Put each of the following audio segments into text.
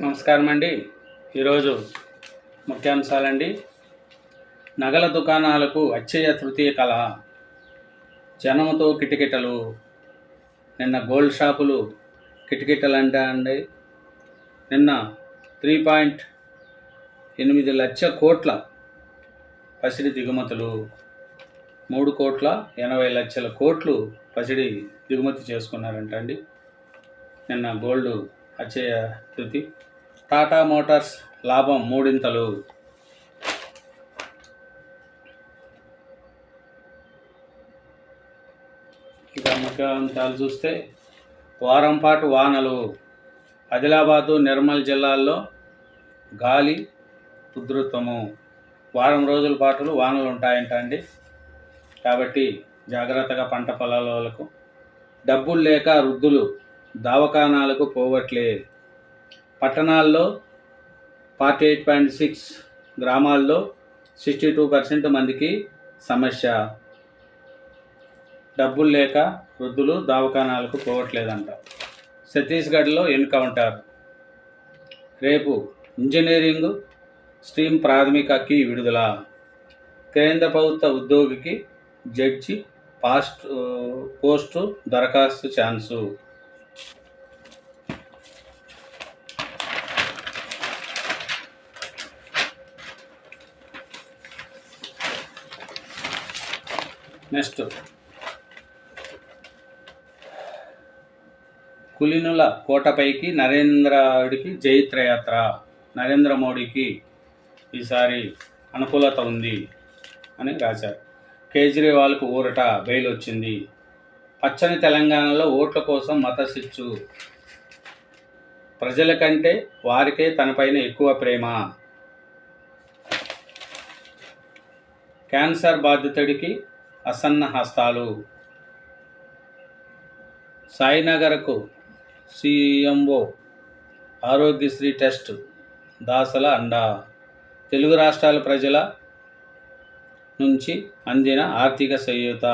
నమస్కారం అండి. ఈరోజు ముఖ్యాంశాలండి. నగల దుకాణాలకు అక్షయ తృతీయ కళ జనముతో కిటకిటలు నిన్న గోల్డ్ షాపులు కిటకిటలు అంటే అండి నిన్న త్రీ పాయింట్ ఎనిమిది లక్ష కోట్ల పసిడి దిగుమతులు మూడు కోట్ల ఎనభై లక్షల కోట్లు పసిడి దిగుమతి చేసుకున్నారంట అండి నిన్న గోల్డ్ అక్షయ తృతి టాటా మోటార్స్ లాభం మూడింతలు. ఇక ముఖ్యాంశాలు చూస్తే వారం పాటు వానలు. ఆదిలాబాదు నిర్మల్ జిల్లాల్లో గాలి ఉధృతము. వారం రోజుల పాటు వానలు ఉంటాయంట అండి కాబట్టి జాగ్రత్తగా పంట పొలాలకు డబ్బులు లేక వృద్ధులు దవాఖానాలకు పోవట్లేదు పట్టణాల్లో ఫార్టీ ఎయిట్ పాయింట్ సిక్స్ గ్రామాల్లో సిక్స్టీ టూ పర్సెంట్ మందికి సమస్య. డబ్బులు లేక వృద్ధులు దవాఖానాలకు పోవట్లేదంట. ఛత్తీస్గఢ్లో ఎన్కౌంటర్. రేపు ఇంజనీరింగ్ స్ట్రీమ్ ప్రాథమిక కీ విడుదల. కేంద్ర ప్రభుత్వ ఉద్యోగికి జడ్జి పాస్ట్ పోస్టు దరఖాస్తు ఛాన్సు. నెక్స్ట్. కులినుల కోటపైకి నరేంద్రుడికి జైత్రయాత్ర. నరేంద్ర మోడీకి ఈసారి అనుకూలత ఉంది అని రాశారు. కేజ్రీవాల్కు ఊరట బెయిల్ వచ్చింది పచ్చని తెలంగాణలో ఓట్ల కోసం మతసిచ్చు ప్రజల కంటే వారికే తనపైన ఎక్కువ ప్రేమ. క్యాన్సర్ బాధితుడికి అసన్న హస్తాలు సాయినగర్కు సీఎంఓ ఆరోగ్యశ్రీ టెస్ట్ దాసల అండా. తెలుగు రాష్ట్రాల ప్రజల నుంచి అందిన ఆర్థిక చేయూత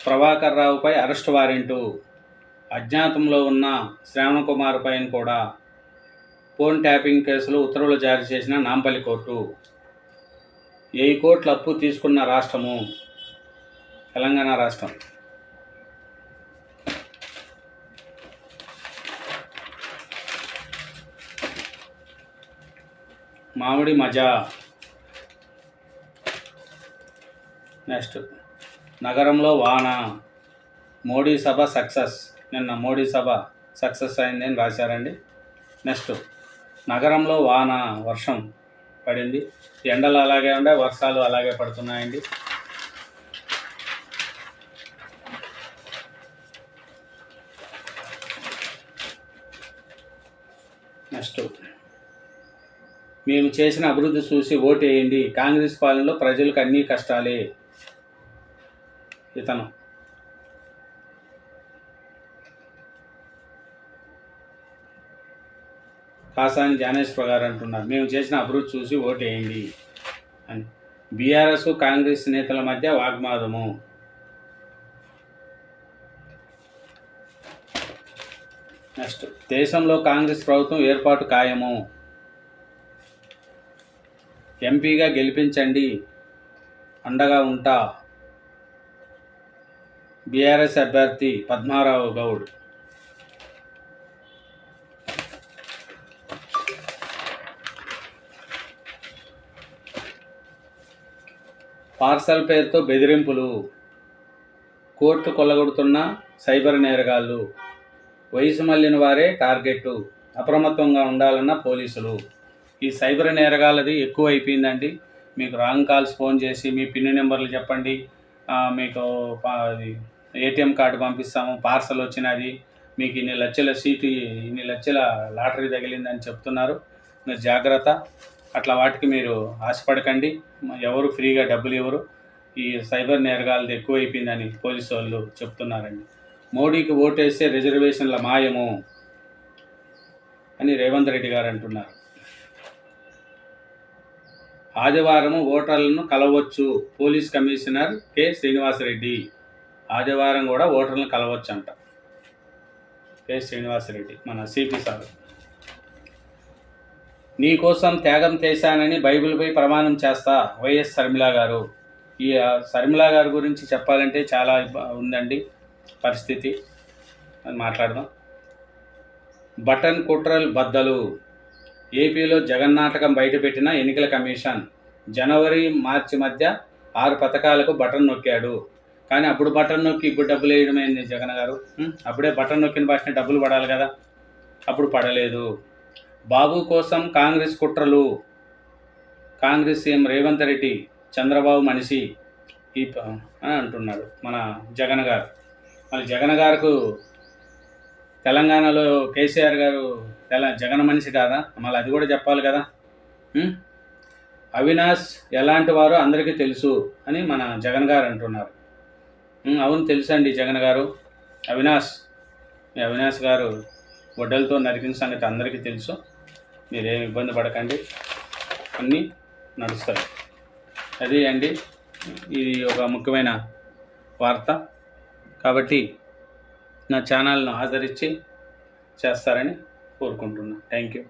ప్రభాకర్ రావుపై అరెస్ట్ వారెంటు. అజ్ఞాతంలో ఉన్న శ్రావణ కుమార్ పైన కూడా ఫోన్ ట్యాపింగ్ కేసులో ఉత్తర్వులు జారీ చేసిన నాంపల్లి కోర్టు. వెయ్యి కోట్ల అప్పు తీసుకున్న రాష్ట్రము? తెలంగాణ రాష్ట్రం. మామిడి మజా. నెక్స్ట్. నగరంలో వాన. మోడీ సభ సక్సెస్. నిన్న మోడీ సభ సక్సెస్ అయింది అని రాశారండి. నెక్స్ట్. నగరంలో వాన వర్షం. పడింది. ఎండలు అలాగే ఉండే వర్షాలు అలాగే పడుతున్నాయండి. నెక్స్ట్ మేము చేసిన అభివృద్ధి చూసి ఓటేయండి. కాంగ్రెస్ పాలనలో ప్రజలకు అన్నీ కష్టాలే. ఇతను. కాసాని జ్ఞానేశ్వర గారు అంటున్నారు. మేము చేసిన అభివృద్ధి చూసి ఓటేయండి అని. బీఆర్ఎస్ కాంగ్రెస్ నేతల మధ్య వాగ్వాదము నెక్స్ట్. దేశంలో కాంగ్రెస్ ప్రభుత్వం ఏర్పాటు ఖాయము. ఎంపీగా గెలిపించండి. అండగా ఉంటా. బీఆర్ఎస్ అభ్యర్థి పద్మారావు గౌడ్. పార్సల్ పేరుతో బెదిరింపులు. కోర్టు కొల్లగొడుతున్న సైబర్ నేరగాళ్ళు వయసు మళ్ళిన వారే టార్గెట్ అప్రమత్తంగా ఉండాలన్న పోలీసులు. ఈ సైబర్ నేరగాళ్ళది ఎక్కువ అయిపోయిందండి మీకు రాంగ్ కాల్స్ ఫోన్ చేసి మీ పిన్ నెంబర్లు చెప్పండి. మీకు అది ఏటీఎం కార్డు పంపిస్తాము పార్సల్ వచ్చినది. మీకు ఇన్ని లక్షల సీటు ఇన్ని లక్షల లాటరీ తగిలిందని చెప్తున్నారు. మీరు జాగ్రత్త. అట్లా వాటికి మీరు ఆశపడకండి. ఎవరు ఫ్రీగా డబ్బులు ఇవ్వరు. ఈ సైబర్ నేరగాలది ఎక్కువ అయిపోయిందని పోలీసు వాళ్ళు చెప్తున్నారండి. మోడీకి ఓటేస్తే రిజర్వేషన్ల మాయము అని రేవంత్ రెడ్డి గారు అంటున్నారు. ఆదివారం ఓటర్లను కలవచ్చు పోలీస్ కమిషనర్ కె శ్రీనివాసరెడ్డి. ఆదివారం కూడా ఓటర్లను కలవచ్చు అంట కె శ్రీనివాసరెడ్డి మన సిపి సార్. నీ కోసం త్యాగం చేశానని బైబిల్పై ప్రమాణం చేస్తా వైఎస్ శర్మిల గారు. ఈ శర్మిల గారి గురించి చెప్పాలంటే చాలా ఉందండి పరిస్థితి. అని మాట్లాడదాం. బటన్ కుట్రల్ బద్దలు. ఏపీలో జగన్నాటకం బయటపెట్టిన ఎన్నికల కమిషన్. జనవరి మార్చి మధ్య ఆరు పథకాలకు బటన్ నొక్కాడు. కానీ అప్పుడు బటన్ నొక్కి ఇప్పుడు డబ్బులు వేయడమైంది జగన్ గారు? అప్పుడే బటన్ నొక్కిన భాషనే డబ్బులు పడాలి కదా. అప్పుడు పడలేదు. బాబు కోసం కాంగ్రెస్ కుట్రలు. కాంగ్రెస్ సీఎం రేవంత్ రెడ్డి చంద్రబాబు మనిషి. ఈ అని అంటున్నాడు మన జగన్ గారు. మళ్ళీ జగన్ గారికు తెలంగాణలో కేసీఆర్ గారు తెల జగన్ మనిషి కాదా? మళ్ళీ అది కూడా చెప్పాలి కదా. అవినాష్ ఎలాంటి వారో అందరికీ తెలుసు అని మన జగన్ గారు అంటున్నారు. అవును తెలుసండి జగన్ గారు. అవినాష్. మీ అవినాష్ గారు గొడ్డలతో నరికిన సంగతి అందరికీ తెలుసు. మీరేమి ఇబ్బంది పడకండి. అన్నీ నడుస్తాయి. అది అండి ఇది ఒక ముఖ్యమైన వార్త. కాబట్టి నా ఛానల్ను ఆదరించి చేస్తారని కోరుకుంటున్నాను థ్యాంక్ యూ.